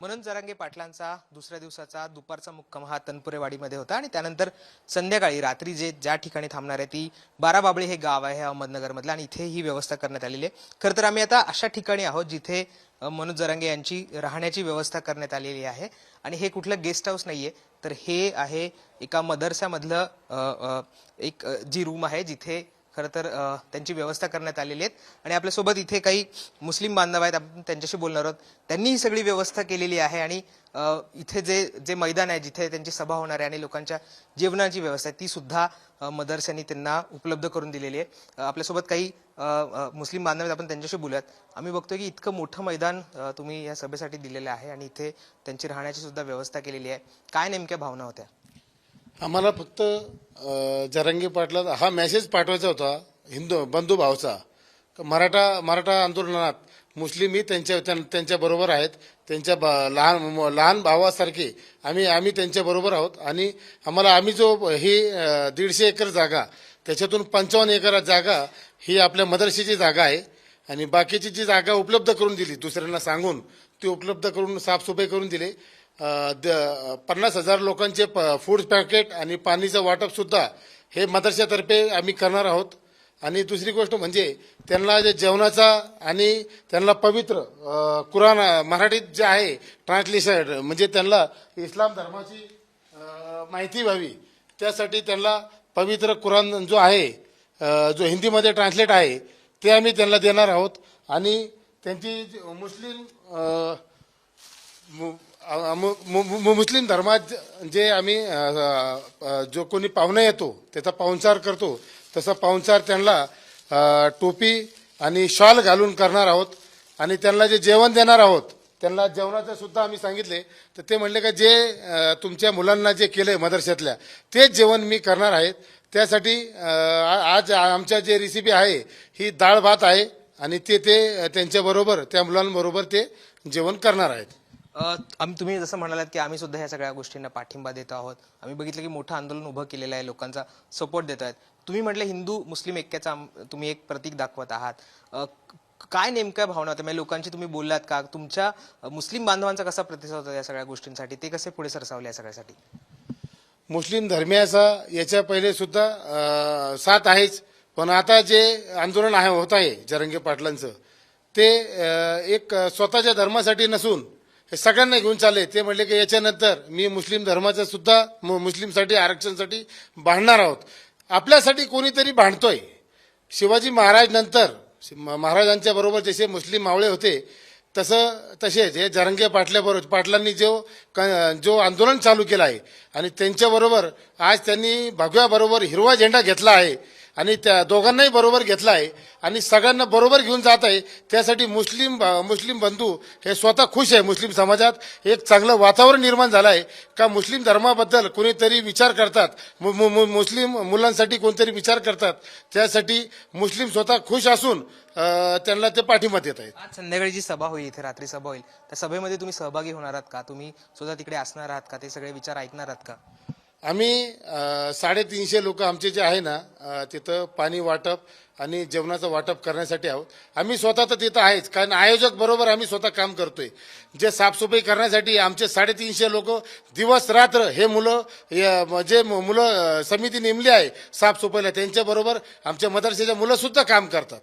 मनोज जरांगे पाटलांचा दुसऱ्या दिवसाचा दुपारचा मुक्काम हा तनपुरेवाडीमध्ये होता आणि त्यानंतर संध्याकाळी रात्री जे ज्या ठिकाणी थांबणार आहे ती बाराबाबळी हे गाव आहे अहमदनगरमधलं आणि इथे ही व्यवस्था करण्यात आलेली आहे. खरं तर आम्ही आता अशा ठिकाणी आहोत जिथे मनोज जरांगे यांची राहण्याची व्यवस्था करण्यात आलेली आहे. आणि हे कुठलं गेस्ट हाऊस नाहीये तर हे आहे एका मदरसामधलं एक जी रूम आहे जिथे खरं तर त्यांची व्यवस्था करण्यात आलेली आहे आणि आपल्यासोबत इथे काही मुस्लिम बांधव आहेत. आपण त्यांच्याशी बोलणार आहोत. त्यांनी ही सगळी व्यवस्था केलेली आहे आणि इथे जे जे मैदान आहे जिथे त्यांची सभा होणार आहे आणि लोकांच्या जेवणाची व्यवस्था आहे ती सुद्धा अ, त्यांना उपलब्ध करून दिलेली आहे. आपल्यासोबत काही मुस्लिम बांधव आहेत. आपण त्यांच्याशी बोलूयात. आम्ही बघतोय की इतकं मोठं मैदान तुम्ही या सभेसाठी दिलेलं आहे आणि इथे त्यांची राहण्याची सुद्धा व्यवस्था केलेली आहे. काय नेमक्या भावना होत्या? आम्हाला फक्त जरंगी जरांगी पाटला हा मेसेज पाठवायचा होता हिंदू बंधू भावचा मराठा मराठा आंदोलनात मुस्लिम ही त्यांच्या त्यां- आहेत. त्यांच्या बा- लहान म- लहान भावासारखे आम्ही आम्ही त्यांच्याबरोबर आहोत. आणि आम्हाला आम्ही जो ही दीडशे एकर जागा त्याच्यातून पंचावन्न एकर जागा ही आपल्या मदरशीची जागा आहे. आणि बाकीची जी जागा उपलब्ध करून दिली दुसऱ्यांना सांगून ती उपलब्ध करून साफसफाई करून दिली. पन्नास हजार लोकांचे प- फूड पॅकेट आणि पाणीचं वाटप सुद्धा हे मदरशातर्फे आम्ही करणार आहोत. आणि दुसरी गोष्ट म्हणजे त्यांना जे जेवणाचा आणि त्यांना पवित्र कुराण मराठीत जे आहे ट्रान्सलेशन म्हणजे त्यांना इस्लाम धर्माची माहिती व्हावी. त्यासाठी त्यांना पवित्र कुराण जो आहे जो हिंदीमध्ये ट्रान्सलेट आहे ते आम्ही त्यांना देणार आहोत. आणि त्यांची जी मुस्लिम मु- मुस्लिम धर्मात जे आम्ही जो कोणी पाहुणा येतो त्याचा पाहुणचार करतो तसा पाहुणचार त्यांना टोपी आणि शॉल घालून करणार आहोत. आणि त्यांना जे जेवण देणार आहोत त्यांना जेवणाचं सुद्धा आम्ही सांगितले. तर ते म्हणले का जे तुमच्या मुलांना जे केलं आहे मदरशातल्या तेच जेवण मी करणार आहेत त्यासाठी आज आमच्या जे रेसिपी आहे ही डाळ भात आहे. आणि ते ते त्यांच्याबरोबर त्या मुलांबरोबर ते जेवण करणार आहेत. आम्ही तुम्ही जसं म्हणालात की आम्ही सुद्धा ह्या सगळ्या गोष्टींना पाठिंबा देतो आहोत. आम्ही बघितलं की मोठं आंदोलन उभं केलेलं आहे लोकांचा सपोर्ट देत आहेत. तुम्ही म्हटलं हिंदू मुस्लिम ऐक्याचा तुम्ही एक प्रतीक दाखवत आहात. काय नेमक्या भावना होत्या? म्हणजे लोकांची तुम्ही बोललात का? तुमच्या मुस्लिम बांधवांचा कसा प्रतिसाद होता या सगळ्या गोष्टींसाठी? ते कसे पुढे सरसावले या सगळ्यासाठी? मुस्लिम धर्मियाचा याच्या पहिले सुद्धा साथ आहेच. पण आता जे आंदोलन आहे होत आहे जरंगे पाटलांचं ते एक स्वतःच्या धर्मासाठी नसून हे सगळ्यांना घेऊन चालले. ते म्हणले की याच्यानंतर मी मुस्लिम धर्माचं सुद्धा मु- मुस्लिमसाठी आरक्षणासाठी भांडणार आहोत. आपल्यासाठी कोणीतरी भांडतोय. शिवाजी महाराज नंतर म- महाराजांच्या बरोबर जसे मुस्लिम मावळे होते तसं तसेच हे जरंगे पाटल्याबरोबर पाटलांनी जो क- जो आंदोलन चालू केलं आहे. आणि त्यांच्याबरोबर आज त्यांनी भगव्याबरोबर हिरवा झेंडा घेतला आहे. आणि त्या दोघांनाही बरोबर घेतला आहे आणि सगळ्यांना बरोबर घेऊन जात आहे. त्यासाठी मुस्लिम मुस्लिम बंधू हे स्वतः खुश आहे मुस्लिम समाजात. एक चांगलं वातावरण निर्माण झालं आहे का मुस्लिम धर्माबद्दल कोणीतरी विचार करतात? मु- मु- मु- मुस्लिम मुलांसाठी कोणतरी विचार करतात? त्यासाठी मुस्लिम स्वतः खुश असून त्यांना ते पाठिंबा देत आहेत. आज संध्याकाळी जी सभा होईल इथे रात्री सभा होईल त्या सभेमध्ये तुम्ही सहभागी होणार आहात का? तुम्ही स्वतः तिकडे असणार आहात का? ते सगळे विचार ऐकणार आहात का? आम्ही साडेतीनशे लोक आमचे जे आहे ना तिथं पाणी वाटप आणि जेवणाचं वाटप करण्यासाठी आहोत. आम्ही स्वतः तर तिथं आहेच कारण आयोजक बरोबर आम्ही स्वतः काम करतोय. जे साफसफाई करण्यासाठी आमचे साडेतीनशे लोक दिवस रात्र हे मुलं जे मु- मुलं समिती नेमली आहे साफसफाईला त्यांच्याबरोबर आमच्या मदरसेच्या मुलंसुद्धा काम करतात.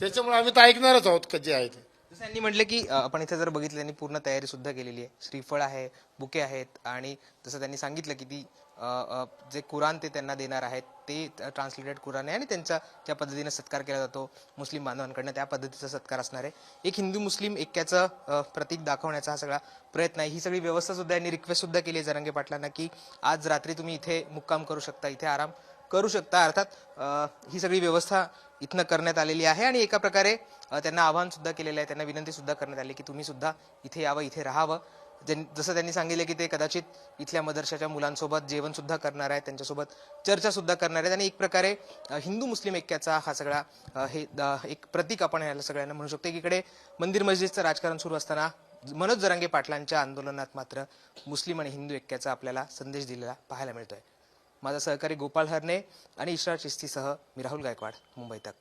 त्याच्यामुळे आम्ही तर ऐकणारच आहोत जे आहे ते. त्यांनी म्हटलं की अ, आपण इथे जर बघितलं त्यांनी पूर्ण तयारी सुद्धा केलेली आहे. श्रीफळ आहे बुके आहेत आणि जसं त्यांनी सांगितलं की ती अ, अ, जे कुराण ते त्यांना देणार आहेत ते ट्रान्सलेटेड कुराण आहे आणि त्यांचा ज्या पद्धतीने सत्कार केला जातो. मुस्लिम बांधवांकडनं त्या पद्धतीचा सत्कार असणार आहे. एक हिंदू मुस्लिम ऐक्याचं अ, प्रतीक दाखवण्याचा हा सगळा प्रयत्न आहे. ही सगळी व्यवस्था सुद्धा यांनी रिक्वेस्ट सुद्धा केली आहे जरांगे पाटलांना की आज रात्री तुम्ही इथे मुक्काम करू शकता इथे आराम करू शकता. अर्थात अ, ही सगळी व्यवस्था इथनं करण्यात आलेली आहे आणि एका प्रकारे त्यांना आव्हान सुद्धा केलेलं आहे त्यांना विनंती सुद्धा करण्यात आली की तुम्ही सुद्धा इथे यावं इथे राहावं. जसं त्यांनी सांगितलं की ते कदाचित इथल्या मदरशाच्या मुलांसोबत जेवण सुद्धा करणार आहेत त्यांच्यासोबत चर्चा सुद्धा करणार आहेत आणि एक प्रकारे हिंदू मुस्लिम ऐक्याचा हा सगळा हे एक प्रतीक आपण याला सगळ्यांना म्हणू शकतो. एकीकडे मंदिर मस्जिदचं राजकारण सुरू असताना मनोज जरांगे पाटलांच्या आंदोलनात मात्र मुस्लिम आणि हिंदू ऐक्याचा आपल्याला संदेश दिलेला पाहायला मिळतोय. माझा सहकारी गोपाळ हरणे आणि इशरा चिस्तीसह मी राहुल गायकवाड मुंबई तक.